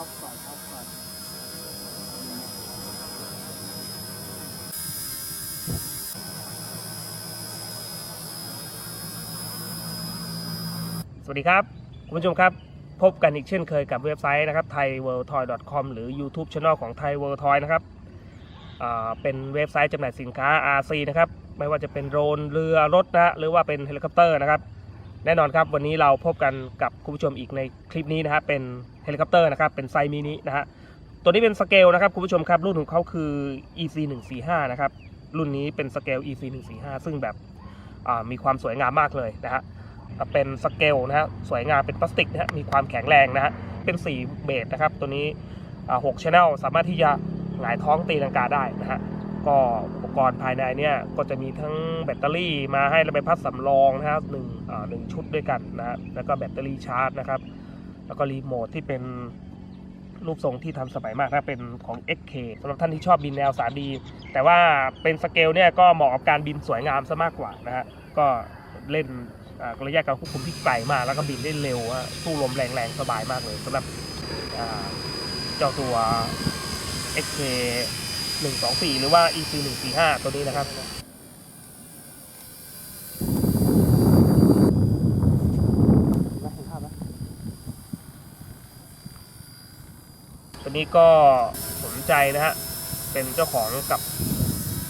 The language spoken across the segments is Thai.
อฟก่อนออฟก่อนสวัสดีครับ คุณผู้ชมครับ พบกันอีกเช่นเคยกับเว็บไซต์นะครับ thaiworldtoy.com หรือ YouTube Channel ของ Thai World Toy นะครับเป็นเว็บไซต์จำหน่ายสินค้า RC นะครับ ไม่ว่าจะเป็นโดรนเรือรถนะหรือว่าเป็นเฮลิคอปเตอร์นะครับ แน่นอนครับวันนี้เราพบกันกับคุณผู้ชมอีกในคลิปนี้นะฮะเป็นเฮลิคอปเตอร์นะครับเป็นไซมินินะฮะตัวนี้เป็นสเกลนะครับคุณผู้ชมครับรุ่นของเขาคือ EC 145นะครับรุ่นนี้เป็นสเกล EC 145ซึ่งแบบมีความสวยงามมากเลยนะฮะเป็นสเกลนะฮะสวยงามเป็นพลาสติกนะฮะมีความแข็งแรงนะฮะเป็นสีเบสนะครับตัวนี้หกชแนลสามารถที่จะหงายท้องตีลังกาได้นะฮะ ก็อุปกรณ์ภายในเนี่ยก็จะมีทั้งแบตเตอรี่มาให้เราไปพัดสำรองนะครับหนึ่งอ่าหนึ่งชุดด้วยกันนะฮะแล้วก็แบตเตอรี่ชาร์จนะครับ แล้วก็รีโมทที่เป็นรูปทรงที่ทันสมัยมากนะเป็นของ XK สำหรับท่านที่ชอบบินแนว 3D แต่ว่าเป็นสเกลเนี่ยก็เหมาะกับการบินสวยงามซะมากกว่านะฮะก็เล่นอ่าระยะการควบคุมที่ไกลมาก แล้วก็บินได้เร็วสู้ลมแรงๆ สบายมากเลยสำหรับอ่าเจ้าตัว XK 124 หรือว่า EC 145ตัวนี้นะครับตัวนี้ก็สนใจนะฮะ เป็นเจ้าของกับ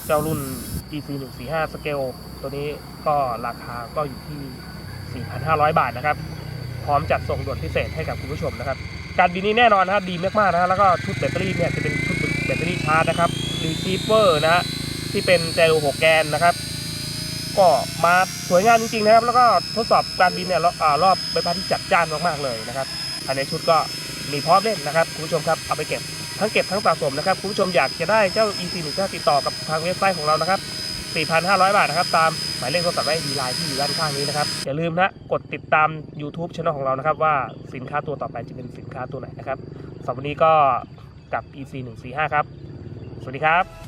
เจ้ารุ่น EC 145สเกลตัวนี้ก็ราคาก็อยู่ที่ 4,500 บาทนะครับ พร้อมจัดส่งด่วนพิเศษให้กับคุณผู้ชมนะครับ การบินนี้แน่นอนนะครับ ดีมากๆนะฮะแล้วก็ชุดแบตเตอรี่เนี่ยจะเป็นชุด แบตเตอรี่ชาร์จนะครับรีซีเวอร์นะฮะที่เป็นเจล6แกนนะครับ ก็มาสวยงามจริงๆนะครับ แล้วก็ทดสอบการบินเนี่ยรอบใบพัดที่จัดจ้านมากๆเลยนะครับภายในชุดก็มีพร้อมเล่นนะครับคุณผู้ชมครับเอาไปเก็บทั้งเก็บทั้งสะสมนะครับคุณผู้ชมอยากจะได้เจ้า EC 1 5ติดต่อกับทางเว็บไซต์ของเรานะครับ 4,500 บาทนะครับ ตามหมายเลขโทรศัพท์ไว้ดีไลน์ที่อยู่ด้านข้างนี้นะครับ อย่าลืมนะกดติดตาม YouTube Channel ของเรานะครับ ว่าสินค้าตัวต่อไปจะเป็นสินค้าตัวไหนนะครับสำหรับวันนี้ก็ กับ EC 145ครับ สวัสดีครับ